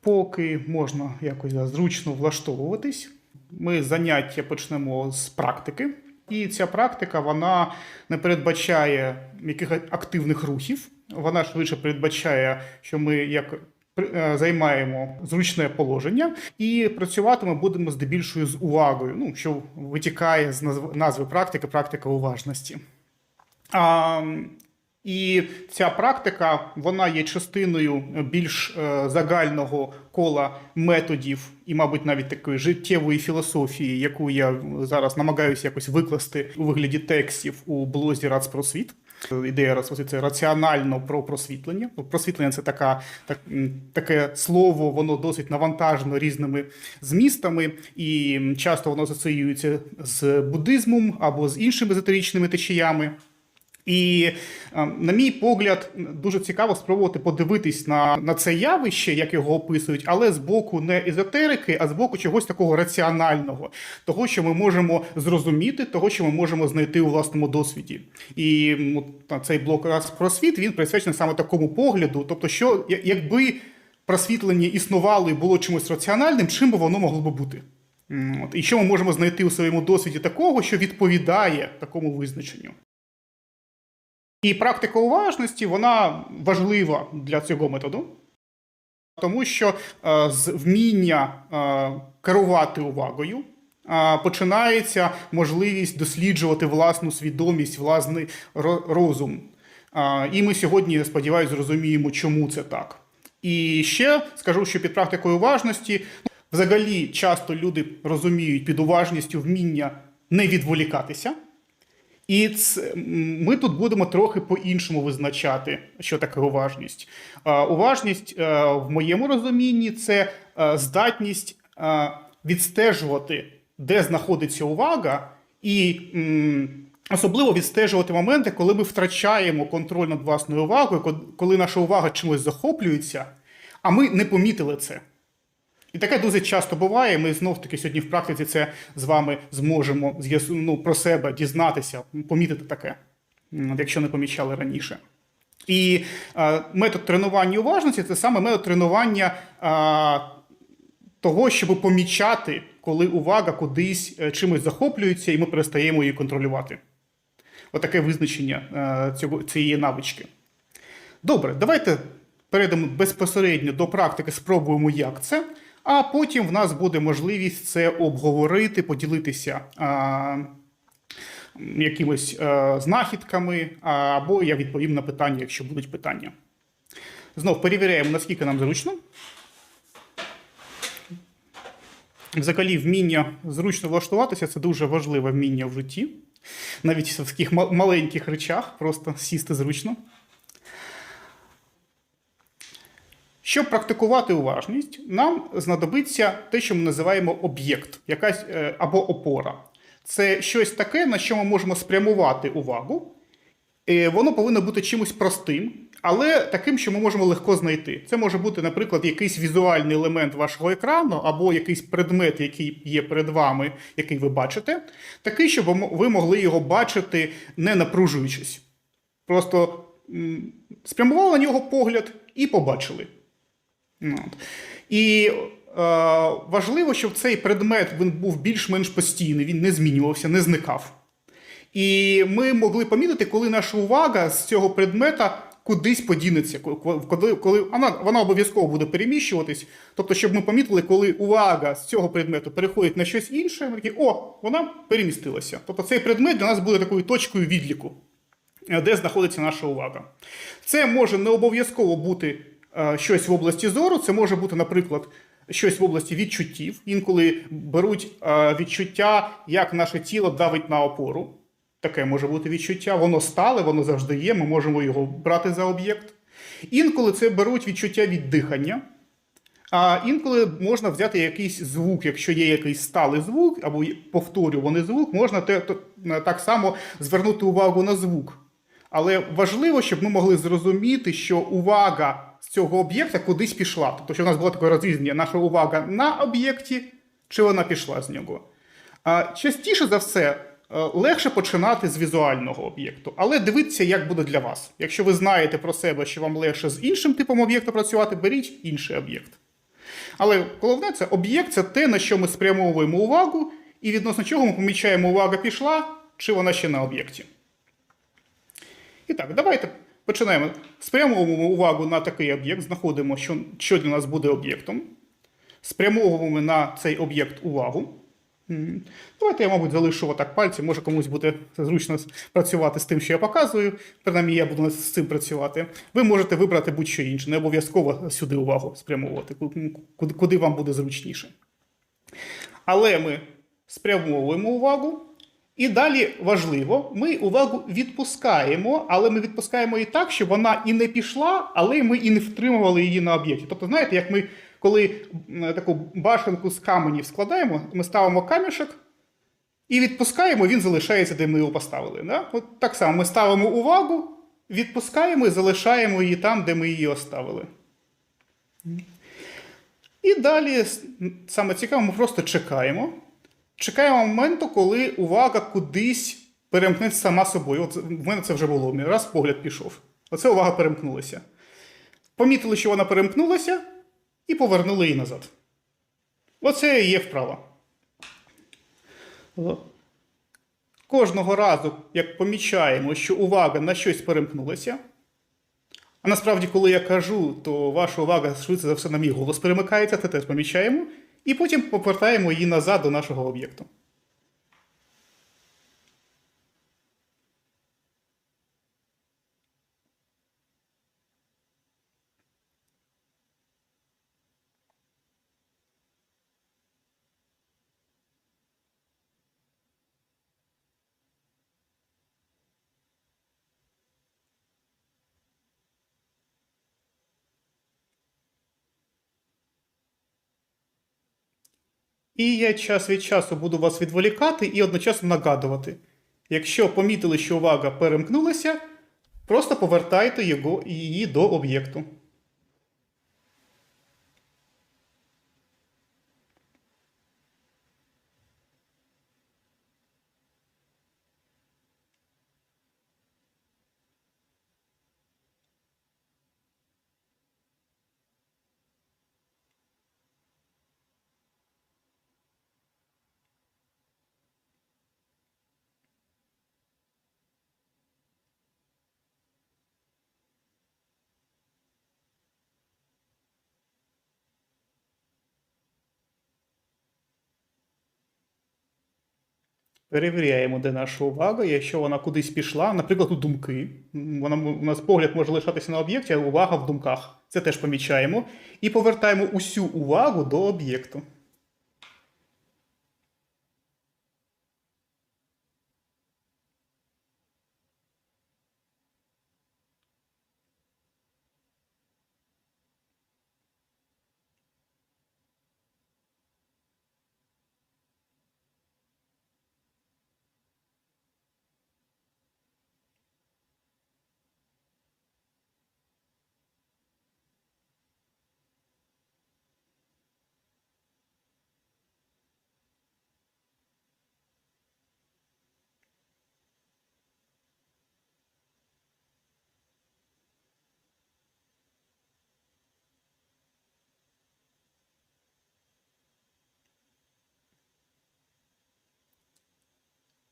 Поки можна якось зручно влаштовуватись, ми заняття почнемо з практики. І ця практика вона не передбачає якихось активних рухів. Вона швидше передбачає, що ми як е, займаємо зручне положення і працювати ми будемо здебільшою з увагою, ну що витікає з назв- назви практики, практика уважності. А, і ця практика вона є частиною більш е, загального кола методів і, мабуть, навіть такої життєвої філософії, яку я зараз намагаюся якось викласти у вигляді текстів у блозі Рацпросвіт. Ідея Рацпросвіт – це раціонально про просвітлення. Ну, Просвітлення це така, так, таке слово, воно досить навантажено різними змістами, і часто воно асоціюється з буддизмом або з іншими езотеричними течіями. І, е, на мій погляд, дуже цікаво спробувати подивитись на, на це явище, як його описують, але з боку не езотерики, а з боку чогось такого раціонального, того, що ми можемо зрозуміти, того, що ми можемо знайти у власному досвіді. І та цей блок раз про світ він присвячений саме такому погляду. Тобто, що якби просвітлення існувало і було чимось раціональним, чим би воно могло би бути? От. І що ми можемо знайти у своєму досвіді такого, що відповідає такому визначенню? І практика уважності вона важлива для цього методу, тому що е, з вміння е, керувати увагою е, починається можливість досліджувати власну свідомість, власний розум. І ми сьогодні, я сподіваюся, зрозуміємо, чому це так. І ще скажу, що під практикою уважності взагалі часто люди розуміють під уважністю вміння не відволікатися. І ц- м, ми тут будемо трохи по-іншому визначати, що таке уважність. Уважність е, в моєму розумінні це е, здатність е, відстежувати, де знаходиться увага, і особливо відстежувати моменти, коли ми втрачаємо контроль над власною увагою, коли наша увага чимось захоплюється, а ми не помітили це. І таке дуже часто буває. Ми знов таки сьогодні в практиці це з вами зможемо ну, про себе дізнатися, помітити таке, якщо не помічали раніше. І е, метод тренування уважності це саме метод тренування е, того, щоб помічати, коли увага кудись е, чимось захоплюється, і ми перестаємо її контролювати. Отаке визначення е, цього, цієї навички. Добре, давайте перейдемо безпосередньо до практики, спробуємо, як це. А потім в нас буде можливість це обговорити, поділитися а, м, якимось а, знахідками, або я відповім на питання, якщо будуть питання. Знов перевіряємо, наскільки нам зручно. Взагалі, вміння зручно влаштуватися це дуже важливе вміння в житті. Навіть в таких маленьких речах, просто сісти зручно. Щоб практикувати уважність, нам знадобиться те, що ми називаємо об'єкт, якась е, або опора. Це щось таке, на що ми можемо спрямувати увагу. Е, Воно повинно бути чимось простим, але таким, що ми можемо легко знайти. Це може бути, наприклад, якийсь візуальний елемент вашого екрану, або якийсь предмет, який є перед вами, який ви бачите, такий, щоб ви могли його бачити, не напружуючись. Просто спрямували на нього погляд і побачили. Ну. І е, важливо, щоб цей предмет він був більш-менш постійний, він не змінювався, не зникав. І ми могли помітити, коли наша увага з цього предмета кудись подінеться, коли, коли вона, вона обов'язково буде переміщуватись. Тобто, щоб ми помітили, коли увага з цього предмету переходить на щось інше, ми такі, о, вона перемістилася. Тобто цей предмет для нас буде такою точкою відліку е, де знаходиться наша увага. Це може не обов'язково бути щось в області зору, це може бути, наприклад, щось в області відчуттів. Інколи беруть е, відчуття, як наше тіло давить на опору. Таке може бути відчуття, воно стале, воно завжди є, ми можемо його брати за об'єкт. Інколи це беруть відчуття від дихання. А інколи можна взяти якийсь звук, якщо є якийсь сталий звук або повторюваний звук, можна те, то, так само звернути увагу на звук. Але важливо, щоб ми могли зрозуміти, що увага з цього об'єкта кудись пішла. Тобто, що в нас було таке розрізнення, наша увага на об'єкті, чи вона пішла з нього. Частіше за все, е, легше починати з візуального об'єкту, але дивіться, як буде для вас. Якщо ви знаєте про себе, що вам легше з іншим типом об'єкту працювати, беріть інший об'єкт. Але головне це об'єкт це те, на що ми спрямовуємо увагу, і відносно чого ми помічаємо, увага пішла, чи вона ще на об'єкті. І так, давайте починаємо. Спрямовуємо увагу на такий об'єкт, знаходимо, що, що для нас буде об'єктом. Спрямовуємо на цей об'єкт увагу. Давайте я, мабуть, залишу отак пальці, може комусь буде зручно працювати з тим, що я показую. Принаймні, я буду з цим працювати. Ви можете вибрати будь-що інше, не обов'язково сюди увагу спрямовувати, куди, вам буде зручніше. Але ми спрямовуємо увагу. І далі важливо, ми увагу відпускаємо, але ми відпускаємо її так, щоб вона і не пішла, але ми і не втримували її на об'єкті. Тобто, знаєте, як ми коли таку башенку з каменів складаємо, ми ставимо камішок і відпускаємо, він залишається, де ми його поставили. Да? От так само ми ставимо увагу, відпускаємо і залишаємо її там, де ми її оставили. І далі, саме цікаво, ми просто чекаємо. Чекаємо моменту, коли увага кудись перемкнеться сама собою. От в мене це вже було. Раз погляд пішов. Оце увага перемкнулася. Помітили, що вона перемкнулася, і повернули її назад. Оце і є вправа. Кожного разу, як помічаємо, що увага на щось перемкнулася. А насправді, коли я кажу, то ваша увага швидше за все на мій голос перемикається, це теж помічаємо, і потім повертаємо її назад до нашого об'єкту. І я час від часу буду вас відволікати і одночасно нагадувати. Якщо помітили, що увага перемкнулася, просто повертайте його, її до об'єкту. Перевіряємо, де наша увага. Якщо вона кудись пішла, наприклад, у думки. Вона, у нас погляд може лишатися на об'єкті, а увага в думках. Це теж помічаємо. І повертаємо усю увагу до об'єкту.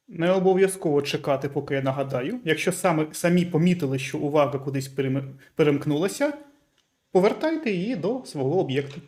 Не обов'язково чекати, поки я нагадаю. Якщо саме, самі помітили, що увага кудись перем- перемкнулася, повертайте її до свого об'єкту.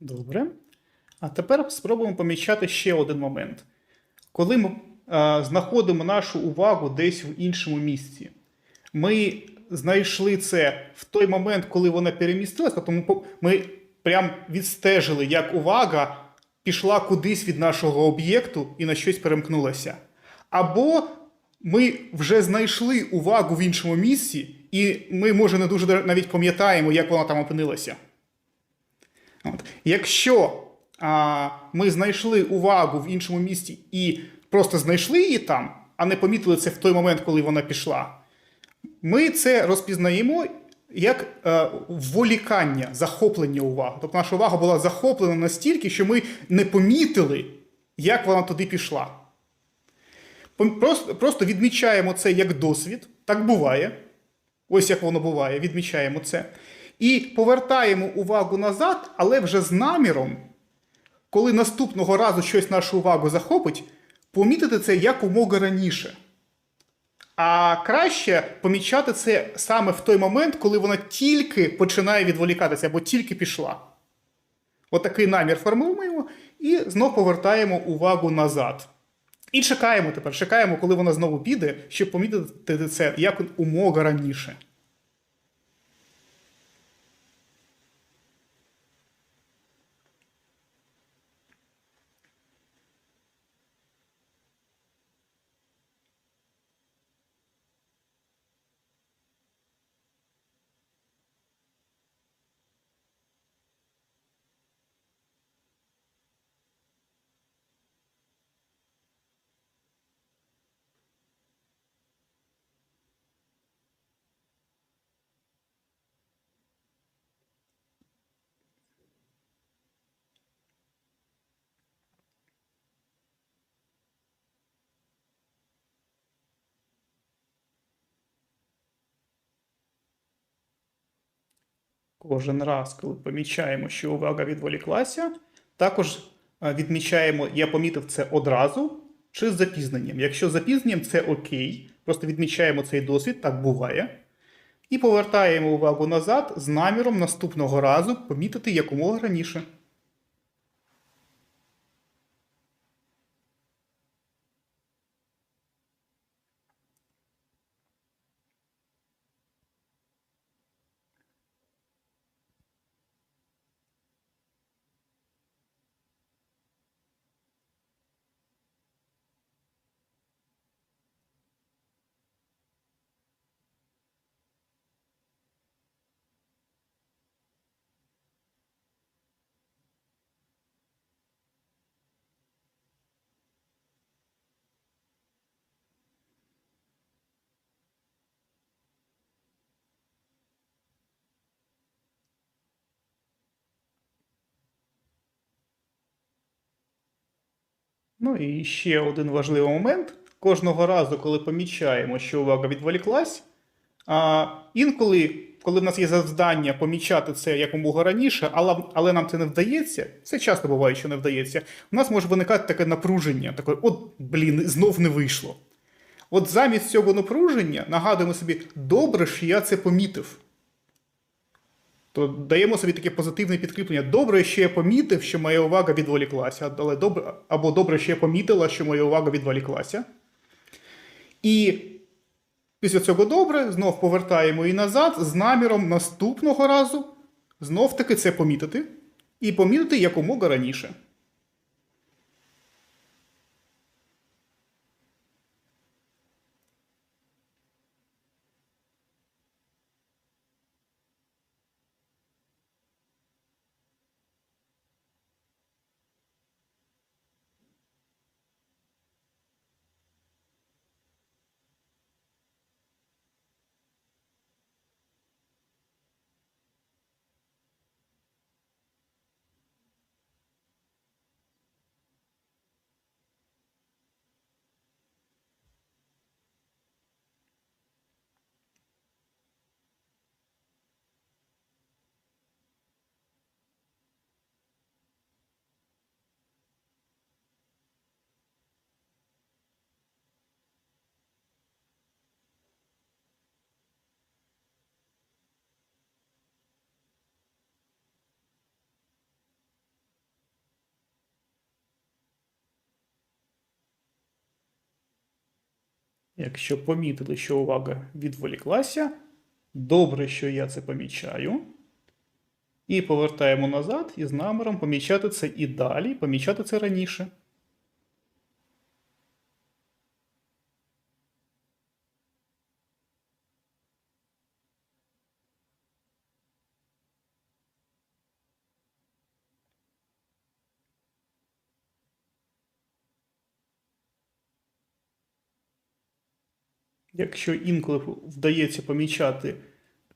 Добре. А тепер спробуємо помічати ще один момент. Коли ми е, знаходимо нашу увагу десь в іншому місці, ми знайшли це в той момент, коли вона перемістилася, тому ми прям відстежили, як увага пішла кудись від нашого об'єкту і на щось перемкнулася. Або ми вже знайшли увагу в іншому місці, і ми, може, не дуже навіть пам'ятаємо, як вона там опинилася. От. Якщо а, ми знайшли увагу в іншому місці і просто знайшли її там, а не помітили це в той момент, коли вона пішла, ми це розпізнаємо як е, вволікання, захоплення уваги. Тобто наша увага була захоплена настільки, що ми не помітили, як вона туди пішла. Просто, просто відмічаємо це як досвід, так буває. Ось як воно буває, відмічаємо це. І повертаємо увагу назад, але вже з наміром, коли наступного разу щось нашу увагу захопить, помітити це якомога раніше. А краще помічати це саме в той момент, коли вона тільки починає відволікатися або тільки пішла. Отакий намір формуємо і знов повертаємо увагу назад. І чекаємо тепер, чекаємо, коли вона знову піде, щоб помітити це як умога раніше. Кожен раз, коли помічаємо, що увага відволіклася, також е, відмічаємо, я помітив це одразу чи з запізненням. Якщо з запізненням, це окей. Просто відмічаємо цей досвід, так буває. І повертаємо увагу назад з наміром наступного разу помітити якомога раніше. Ну і ще один важливий момент. Кожного разу, коли помічаємо, що увага відволіклась, а інколи, коли в нас є завдання помічати це якомога раніше, але, але нам це не вдається, це часто буває, що не вдається, у нас може виникати таке напруження, таке, от, блін, знов не вийшло. От замість цього напруження нагадуємо собі, добре, що я це помітив. То даємо собі таке позитивне підкріплення. Добре, що я помітив, що моя увага відволіклася, але добре, або добре, що я помітила, що моя увага відволіклася. І після цього добре, знов повертаємо її назад з наміром наступного разу знов таки це помітити. І помітити якомога раніше. Якщо помітили, що увага відволіклася, добре, що я це помічаю. І повертаємо назад із наміром помічати це і далі, помічати це раніше. Якщо інколи вдається помічати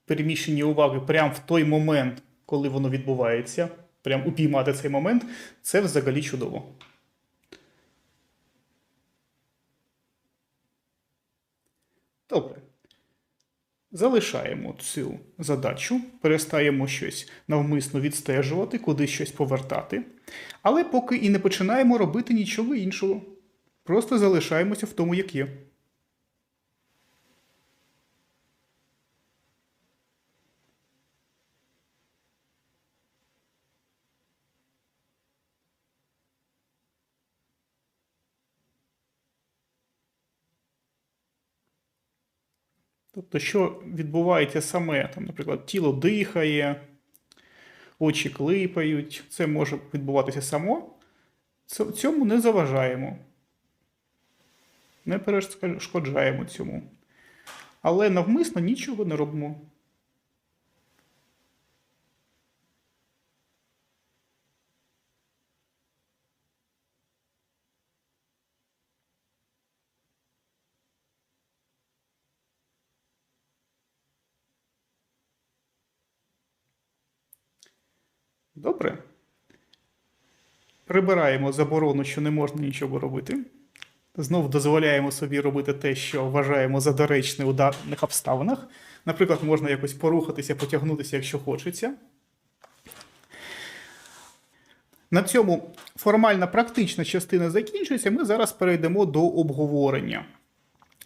переміщення уваги прямо в той момент, коли воно відбувається, прям упіймати цей момент, це взагалі чудово. Добре. Залишаємо цю задачу, перестаємо щось навмисно відстежувати, куди щось повертати. Але поки і не починаємо робити нічого іншого. Просто залишаємося в тому, як є. Тобто, що відбувається саме, там, наприклад, тіло дихає, очі клипають, це може відбуватися само. Цьому не заважаємо. Не перешкоджаємо цьому. Але навмисно нічого не робимо. Добре. Прибираємо заборону, що не можна нічого робити. Знов дозволяємо собі робити те, що вважаємо за доречне у даних обставинах. Наприклад, можна якось порухатися, потягнутися, якщо хочеться. На цьому формальна практична частина закінчується. Ми зараз перейдемо до обговорення.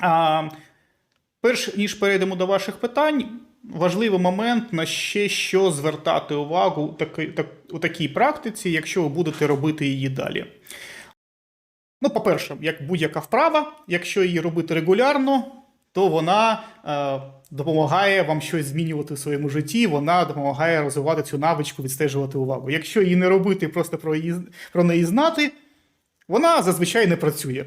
А, перш ніж перейдемо до ваших питань, важливий момент на ще що звертати увагу у такій, так, у такій практиці, якщо ви будете робити її далі. Ну, по-перше, як будь-яка вправа, якщо її робити регулярно, то вона е, допомагає вам щось змінювати в своєму житті, вона допомагає розвивати цю навичку, відстежувати увагу. Якщо її не робити, просто про, її, про неї знати, вона зазвичай не працює.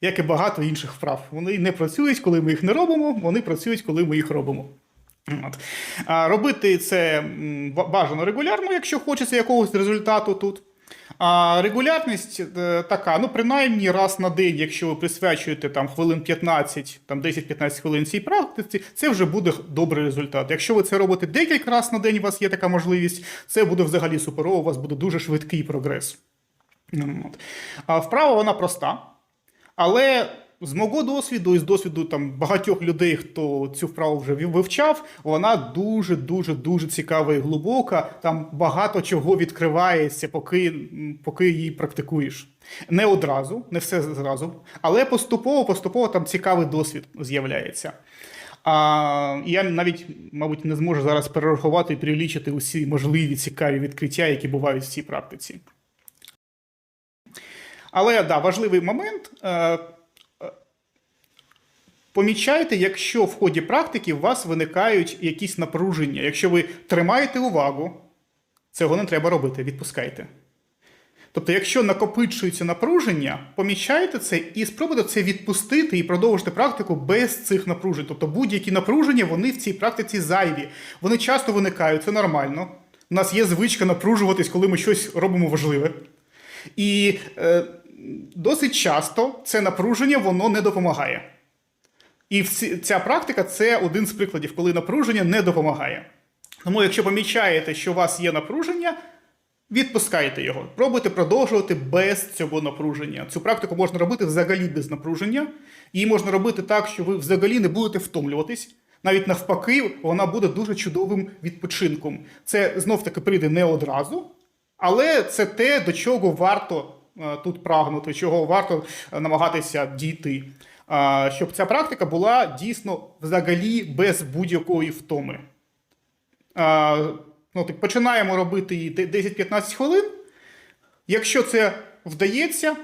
Як і багато інших вправ. Вони не працюють, коли ми їх не робимо, вони працюють, коли ми їх робимо. От. Робити це бажано регулярно, якщо хочеться якогось результату тут. А регулярність е, така, ну принаймні раз на день, якщо ви присвячуєте там хвилин 15, там 10-15 хвилин цій практиці, це вже буде добрий результат. Якщо ви це робите декілька разів на день, у вас є така можливість, це буде взагалі суперово, у вас буде дуже швидкий прогрес. А вправа вона проста. Але з мого досвіду і з досвіду там багатьох людей, хто цю вправу вже вивчав, вона дуже дуже дуже цікава і глибока. Там багато чого відкривається, поки, поки її практикуєш. Не одразу, не все зразу, але поступово, поступово там цікавий досвід з'являється. А я навіть, мабуть, не зможу зараз перерахувати і перелічити усі можливі цікаві відкриття, які бувають в цій практиці. Але да, важливий момент. Помічайте, якщо в ході практики у вас виникають якісь напруження. Якщо ви тримаєте увагу, цього не треба робити, відпускайте. Тобто, якщо накопичується напруження, помічайте це і спробуйте це відпустити і продовжити практику без цих напружень. Тобто будь-які напруження вони в цій практиці зайві. Вони часто виникають, це нормально. У нас є звичка напружуватись, коли ми щось робимо важливе. І е, досить часто це напруження воно не допомагає. І ця практика це один з прикладів, коли напруження не допомагає. Тому, якщо помічаєте, що у вас є напруження, відпускайте його. Пробуйте продовжувати без цього напруження. Цю практику можна робити взагалі без напруження. Її можна робити так, що ви взагалі не будете втомлюватись. Навіть навпаки, вона буде дуже чудовим відпочинком. Це знов-таки прийде не одразу, але це те, до чого варто е, тут прагнути, чого варто е, намагатися дійти. Щоб ця практика була дійсно взагалі без будь-якої втоми. Ну, так, починаємо робити її 10-15 хвилин. Якщо це вдається,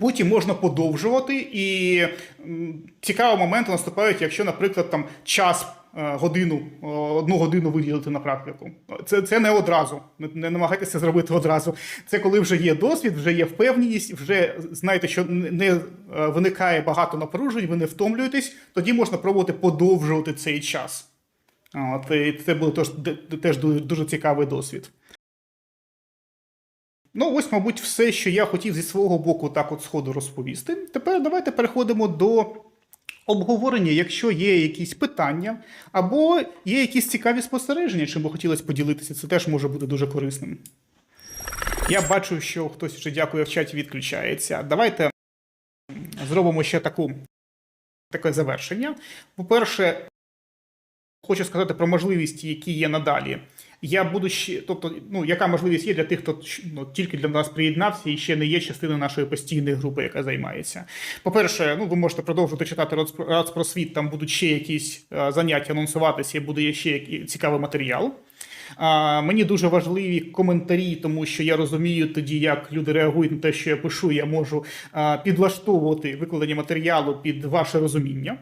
Потім можна подовжувати, і цікаві моменти наступають, якщо, наприклад, там час е, годину, е, одну годину виділити на практику. Це, це не одразу. Не, намагайтеся зробити одразу. Це коли вже є досвід, вже є впевненість, вже знаєте, що не е, виникає багато напружень, ви не втомлюєтесь, тоді можна пробувати подовжувати цей час. От, і це буде теж, дуже цікавий досвід. Ну, ось, мабуть, все, що я хотів зі свого боку так от сходу розповісти. Тепер давайте переходимо до обговорення, якщо є якісь питання, або є якісь цікаві спостереження, чим би хотілося поділитися, це теж може бути дуже корисним. Я бачу, що хтось вже дякує в чаті відключається. Давайте зробимо ще таку, таке завершення. По-перше, хочу сказати про можливості, які є надалі. Я буду ще, тобто, ну яка можливість є для тих, хто ну, тільки для нас приєднався і ще не є частиною нашої постійної групи, яка займається. По-перше, ну ви можете продовжувати читати Рац про світ, там будуть ще якісь е, заняття анонсуватися, і буде ще цікавий матеріал. А, мені дуже важливі коментарі, тому що я розумію тоді, як люди реагують на те, що я пишу. Я можу а, підлаштовувати викладення матеріалу під ваше розуміння.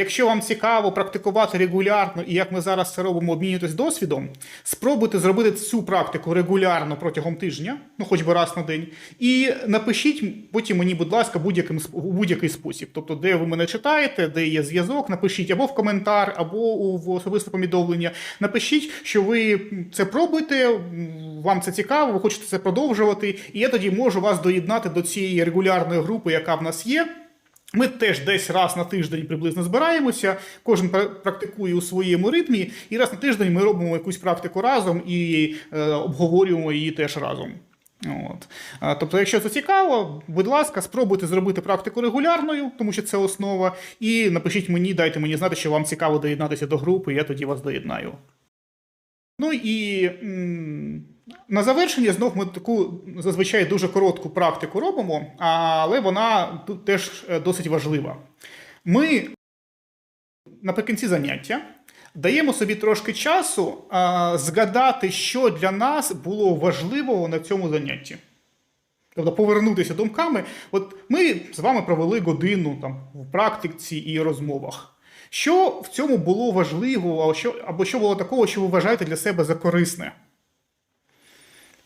Якщо вам цікаво практикувати регулярно і як ми зараз це робимо, обмінюватись досвідом, спробуйте зробити цю практику регулярно протягом тижня, ну хоч би раз на день, і напишіть потім мені, будь ласка, будь-яким у будь-який спосіб. Тобто, де ви мене читаєте, де є зв'язок, напишіть або в коментар, або в особисте повідомлення. Напишіть, що ви це пробуєте, вам це цікаво, ви хочете це продовжувати, і я тоді можу вас доєднати до цієї регулярної групи, яка в нас є. Ми теж десь раз на тиждень приблизно збираємося, кожен практикує у своєму ритмі, і раз на тиждень ми робимо якусь практику разом і е, обговорюємо її теж разом. От. Тобто, якщо це цікаво, будь ласка, спробуйте зробити практику регулярною, тому що це основа, і напишіть мені, дайте мені знати, що вам цікаво доєднатися до групи, я тоді вас доєднаю. Ну і на завершення знов ми таку зазвичай дуже коротку практику робимо, але вона тут теж е, досить важлива. Ми наприкінці заняття даємо собі трошки часу згадати, що для нас було важливого на цьому занятті. Тобто повернутися думками. От ми з вами провели годину там в практиці і розмовах. Що в цьому було що, або що було такого, що ви вважаєте для себе за корисне?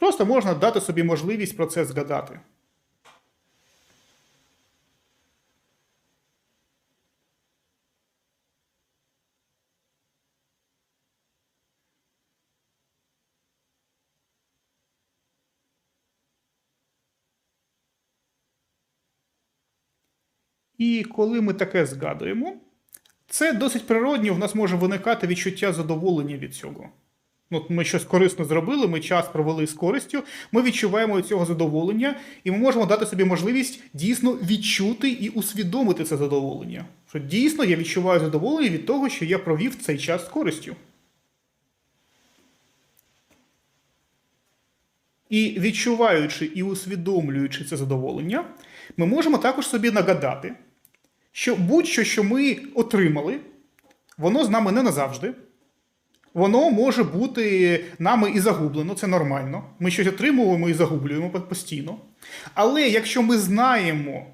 Просто можна дати собі можливість про це згадати. І коли ми таке згадуємо, це досить природньо, в нас може виникати відчуття задоволення від цього. Ну, ми щось корисно зробили, ми час провели з користю, ми відчуваємо від цього задоволення, і ми можемо дати собі можливість дійсно відчути і усвідомити це задоволення. Що дійсно я відчуваю задоволення від того, що я провів цей час з користю. І відчуваючи і усвідомлюючи це задоволення, ми можемо також собі нагадати, що будь-що, що ми отримали, воно з нами не назавжди. Воно може бути нами і загублено, це нормально. Ми щось отримуємо і загублюємо постійно. Але якщо ми знаємо,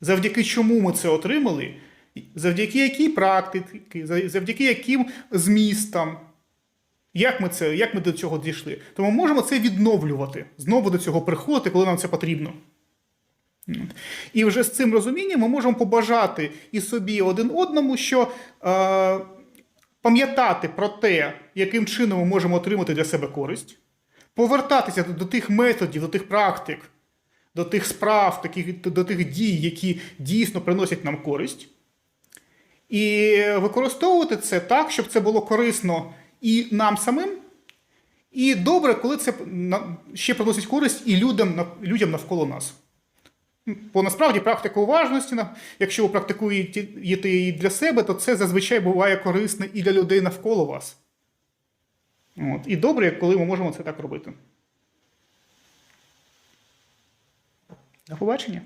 завдяки чому ми це отримали, завдяки якій практиці, завдяки яким змістам, як ми, це, як ми до цього дійшли, то ми можемо це відновлювати, знову до цього приходити, коли нам це потрібно. І вже з цим розумінням ми можемо побажати і собі один одному, що е, пам'ятати про те, яким чином ми можемо отримати для себе користь, повертатися до, тих методів, до тих практик, до тих справ, таких, до тих дій, які дійсно приносять нам користь, і використовувати це так, щоб це було корисно і нам самим, і добре, коли це ще приносить користь і людям, людям навколо нас. Бо насправді практика уважності, якщо ви практикуєте її для себе, то це зазвичай буває корисне і для людей навколо вас. От. І добре, коли ми можемо це так робити. До побачення.